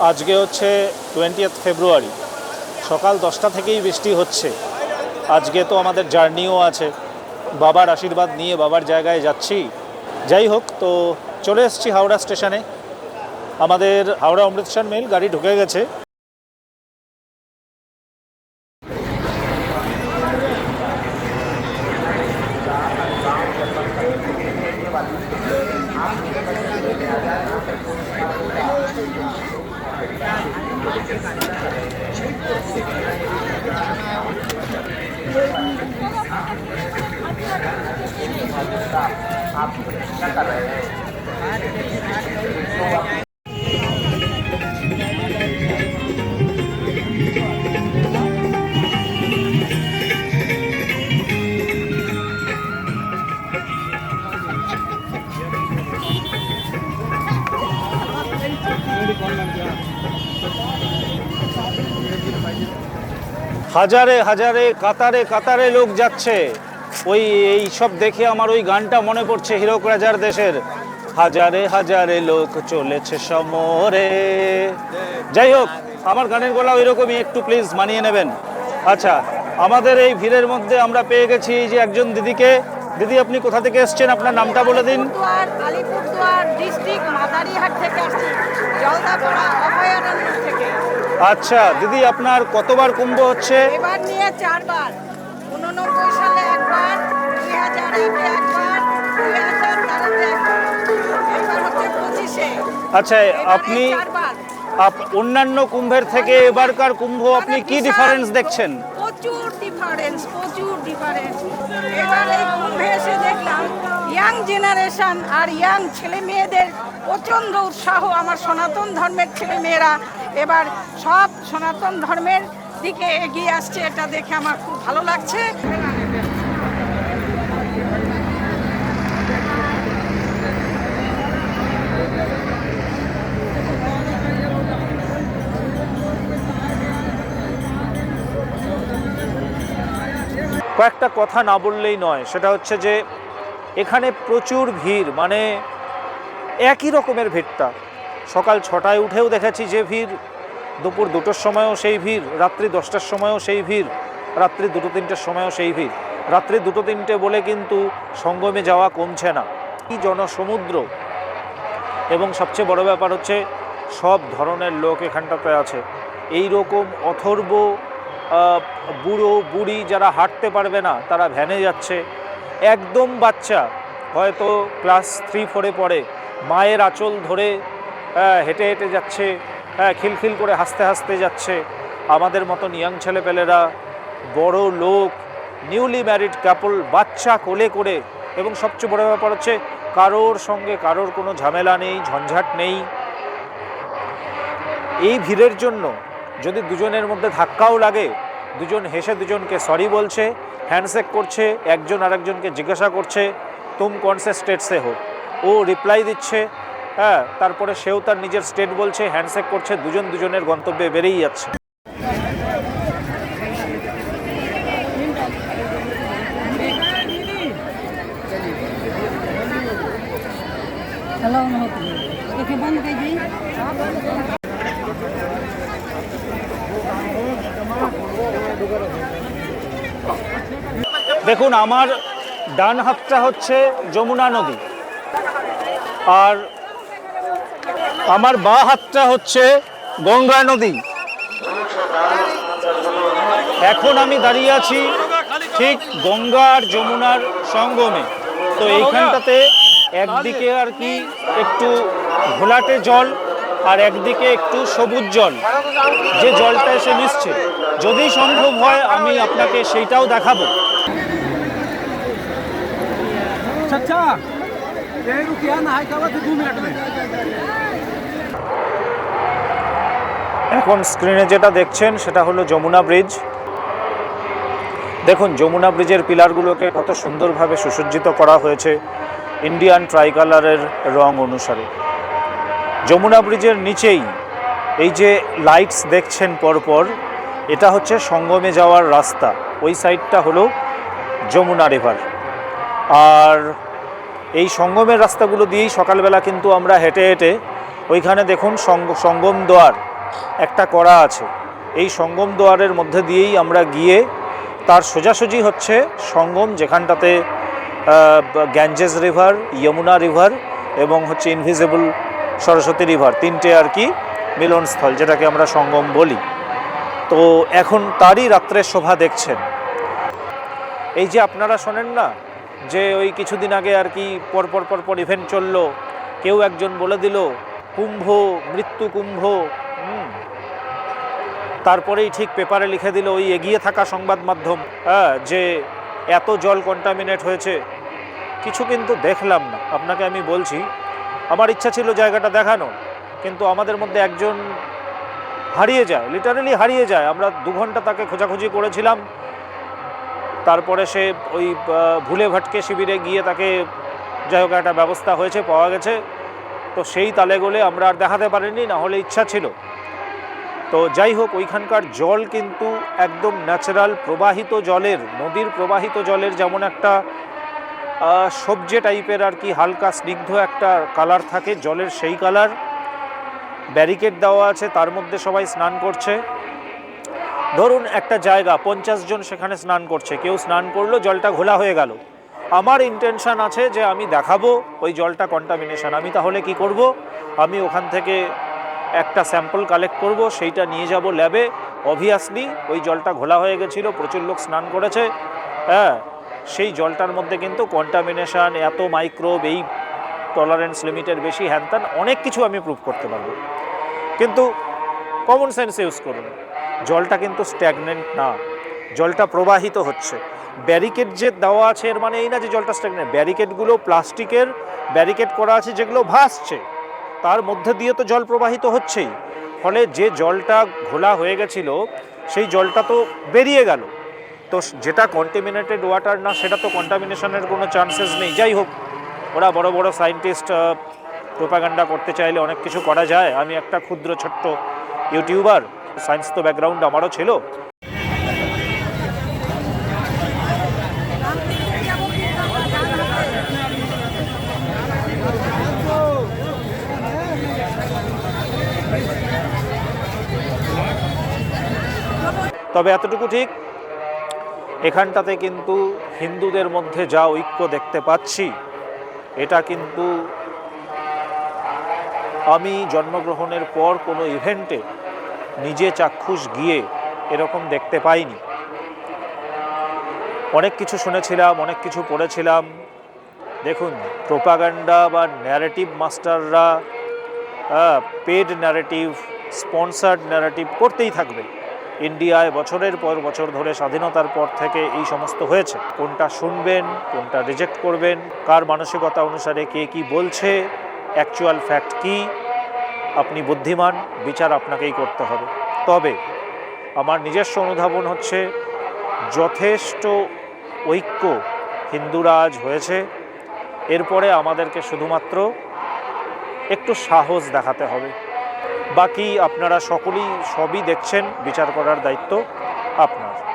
আজকে হচ্ছে টোয়েন্টিয়েথ ফেব্রুয়ারি সকাল দশটা থেকেই বৃষ্টি হচ্ছে। আজকে তো আমাদের জার্নিও আছে। বাবার আশীর্বাদ নিয়ে বাবার জায়গায় যাচ্ছি। যাই হোক, তো চলে এসছি হাওড়া স্টেশনে। আমাদের হাওড়া অমৃতসর মেল, গাড়ি ঢুকে গেছে। হাজারে হাজারে কাতারে কাতারে লোক যাচ্ছে। ওই এই সব দেখে আমার ওই গানটা মনে পড়ছে হিরক রাজার দেশের। হাজারে হাজারে লোক চলেছে সমরে। যাই হোক আমার গানের গলা ওই রকমই একটু প্লিজ মানিয়ে নেবেন। আচ্ছা আমাদের এই ভিড়ের মধ্যে আমরা পেয়ে গেছি যে একজন দিদিকে। দিদি আপনি কোথা থেকে এসছেন? আপনার নামটা বলে দিন। আচ্ছা দিদি আপনার কতবার কুম্ভ হচ্ছে? এবার নিয়ে চারবার। উননব্বই সালে আচ্ছা আপনি আপ- অন্যান্য কুম্ভের থেকে এবারকার কুম্ভ আপনি কি ডিফারেন্স দেখছেন? প্রচুর ডিফারেন্স প্রচুর ডিফারেন্স এবার এই কুম্ভে এসে দেখলাম ইয়াং জেনারেশন আর ইয়াং ছেলে মেয়েদের প্রচণ্ড উৎসাহ আমার সনাতন ধর্মের ছেলে মেয়েরা। এবার সব সনাতন ধর্মের দিকে এগিয়ে আসছে, এটা দেখে আমার খুব ভালো লাগছে। কয়েকটা কথা না বললেই নয়, সেটা হচ্ছে যে এখানে প্রচুর ভিড় মানে একই রকমের ভিড়টা। সকাল ছটায় উঠেও দেখেছি যে ভিড়, দুপুর দুটোর সময়ও সেই ভিড়, রাত্রি দশটার সময়ও সেই ভিড়, রাত্রি দুটো তিনটের সময়ও সেই ভিড়। রাত্রি দুটো তিনটে বলে কিন্তু সঙ্গমে যাওয়া কমছে না। কি জনসমুদ্র এবং সবচেয়ে বড় ব্যাপার হচ্ছে সব ধরনের লোক এখানটাতে আছে। এই রকম অথর্ব বুড়ো, বুড়ি যারা হাঁটতে পারবে না, তারা ভ্যানে যাচ্ছে। একদম বাচ্চা, হয়তো ক্লাস থ্রি, ফোরে পড়ে। মায়ের আঁচল ধরে হেঁটে হেঁটে যাচ্ছে হ্যাঁ খিলখিল করে হাসতে হাসতে যাচ্ছে। আমাদের মতন ইয়াং ছেলেপেলেরা, বড় লোক নিউলি ম্যারিড কাপল বাচ্চা কোলে করে। এবং সবচেয়ে বড় ব্যাপার হচ্ছে, কারোর সঙ্গে কারোর কোনো ঝামেলা নেই, ঝঞ্ঝাট নেই। এই ভিড়ের জন্য যদি দুজনের মধ্যে ধাক্কাও লাগে, দুজন হেসে দুজনকে সরি বলছে হ্যান্ডশেক করছে, একজন আরেকজনকে জিজ্ঞাসা করছে, তুম কোন সে স্টেট সে হো ও রিপ্লাই দিচ্ছে হ্যাঁ তারপরে সেও তার নিজের স্টেট বলছে হ্যান্ডশেক করছে, দুজন দুজনের গন্তব্যে বেড়েই যাচ্ছে। দেখুন, আমার ডান হাতটা হচ্ছে যমুনা নদী। আর আমার বা হাতটা হচ্ছে গঙ্গা নদী। এখন আমি দাঁড়িয়ে আছি ঠিক গঙ্গা আর যমুনার সঙ্গমে। তো এইখানটাতে একদিকে আর কি একটু ঘোলাটে জল আর একদিকে একটু সবুজ জল। যে জলটা এসে মিশছে। যদি সম্ভব হয়, আমি আপনাকে সেইটাও দেখাবো। अच्छा यही रुकिया नहाई का बाद दो मिनट में এখন স্ক্রিনে যেটা দেখছেন সেটা হলো যমুনা ব্রিজ দেখুন যমুনা ব্রিজের পিলারগুলোকে কত সুন্দরভাবে সুসজ্জিত করা হয়েছে ইন্ডিয়ান ট্রাই কালারের রং অনুসারে যমুনা ব্রিজের নিচেই এই যে লাইটস দেখছেন পরপর এটা হচ্ছে সঙ্গমে যাওয়ার রাস্তা ওই সাইডটা হলো যমুনা রিভার আর এই সঙ্গমের রাস্তাগুলো দিয়েই সকালবেলা কিন্তু আমরা হেঁটে হেঁটে ওইখানে দেখুন সঙ্গ সঙ্গম দ্বার একটা করা আছে। এই সঙ্গম দ্বারের মধ্যে দিয়েই আমরা গিয়ে তার সোজাসুজি হচ্ছে সঙ্গম যেখানটাতে গ্যাঞ্জেস রিভার, যমুনা রিভার এবং হচ্ছে ইনভিজিবল সরস্বতী রিভার তিনটে আর কি মিলনস্থল যেটাকে আমরা সঙ্গম বলি। তো এখন তারই রাত্রের শোভা দেখছেন। এই যে আপনারা শোনেন না যে ওই কিছুদিন আগে আর কি পরপর পরপর ইভেন্ট চলল, কেউ একজন বলে দিল, কুম্ভ, মৃত্যু কুম্ভ তারপরেই ঠিক পেপারে লিখে দিল ওই এগিয়ে থাকা সংবাদ মাধ্যম হ্যাঁ যে এত জল কন্টামিনেট হয়েছে। কিছু কিন্তু দেখলাম না, আপনাকে আমি বলছি, আমার ইচ্ছা ছিল জায়গাটা দেখানো, কিন্তু আমাদের মধ্যে একজন হারিয়ে যায় লিটারালি হারিয়ে যায়। আমরা দু ঘণ্টা তাকে খোঁজাখুঁজি করেছিলাম তারপরে সে ওই ভুলে ভাটকে শিবিরে গিয়ে তাকে যাই হোক একটা ব্যবস্থা হয়েছে, পাওয়া গেছে। তো সেই তালে গোলে আমরা আর দেখাতে পারিনি, না হলে ইচ্ছা ছিল। তো যাই হোক, ওইখানকার জল কিন্তু একদম ন্যাচারাল প্রবাহিত জলের, নদীর প্রবাহিত জলের যেমন একটা সবজে টাইপের আর কি হালকা স্নিগ্ধ একটা কালার থাকে, জলের সেই কালার ব্যারিকেড দেওয়া আছে, তার মধ্যে সবাই স্নান করছে। ধরুন একটা জায়গা, পঞ্চাশ জন সেখানে স্নান করছে, কেউ স্নান করল, জলটা ঘোলা হয়ে গেল। আমার ইন্টেনশন আছে যে আমি দেখাবো ওই জলটা কন্টামিনেশন আমি তাহলে কি করব? আমি ওখান থেকে একটা স্যাম্পল কালেক্ট করব, সেইটা নিয়ে যাব ল্যাবে অবভিয়াসলি ওই জলটা ঘোলা হয়ে গেছিল, প্রচুর লোক স্নান করেছে। হ্যাঁ সেই জলটার মধ্যে কিন্তু কন্টামিনেশান এত মাইক্রোব এই টলারেন্স লিমিটের বেশি হ্যানত্যান অনেক কিছু আমি প্রুভ করতে পারব। কিন্তু কমন সেন্স ইউজ করুন। জলটা কিন্তু স্ট্যাগনেন্ট না। জলটা প্রবাহিত হচ্ছে। ব্যারিকেড যে দেওয়া আছে, এর মানে এই না যে জলটা স্ট্যাগনেন্ট ব্যারিকেডগুলো প্লাস্টিকের ব্যারিকেড করা আছে, যেগুলো ভাসছে, তার মধ্যে দিয়ে তো জল প্রবাহিত হচ্ছেই। ফলে যে জলটা ঘোলা হয়ে গেছিল, সেই জলটা তো বেরিয়ে গেল। তো যেটা কন্টামিনেটেড ওয়াটার না, সেটা তো কন্টামিনেশনের কোনো চান্সেস নেই। যাই হোক, ওরা বড় বড় সায়েন্টিস্ট প্রোপাগান্ডা করতে চাইলে অনেক কিছু করা যায়। আমি একটা ক্ষুদ্র ছোট্ট ইউটিউবার সায়েন্স তো ব্যাকগ্রাউন্ড আমারও ছিল। তবে এতটুকু ঠিক, এখানটাতে কিন্তু হিন্দুদের মধ্যে যা ঐক্য দেখতে পাচ্ছি, এটা কিন্তু আমি জন্মগ্রহণের পর কোনো ইভেন্টে নিজে চাক্ষুষ গিয়ে এরকম দেখতে পাইনি। অনেক কিছু শুনেছিলাম, অনেক কিছু পড়েছিলাম। দেখুন প্রোপাগান্ডা বা ন্যারেটিভ মাস্টাররা পেড ন্যারেটিভ স্পন্সার্ড ন্যারেটিভ করতেই থাকবে। ইন্ডিয়ায় বছরের পর বছর ধরে স্বাধীনতার পর থেকে এই সমস্ত হয়েছে। কোনটা শুনবেন, কোনটা রিজেক্ট করবেন, কার মানসিকতা অনুসারে কে কি বলছে অ্যাকচুয়াল ফ্যাক্ট কি আপনি বুদ্ধিমান, বিচার আপনাকেই করতে হবে। তবে আমার নিজস্ব অনুধাবন হচ্ছে, যথেষ্ট ঐক্য হিন্দুরাজ হয়েছে। এরপরে আমাদেরকে শুধুমাত্র একটু সাহস দেখাতে হবে। বাকি আপনারা সকলেই সবই দেখছেন, বিচার করার দায়িত্ব আপনার।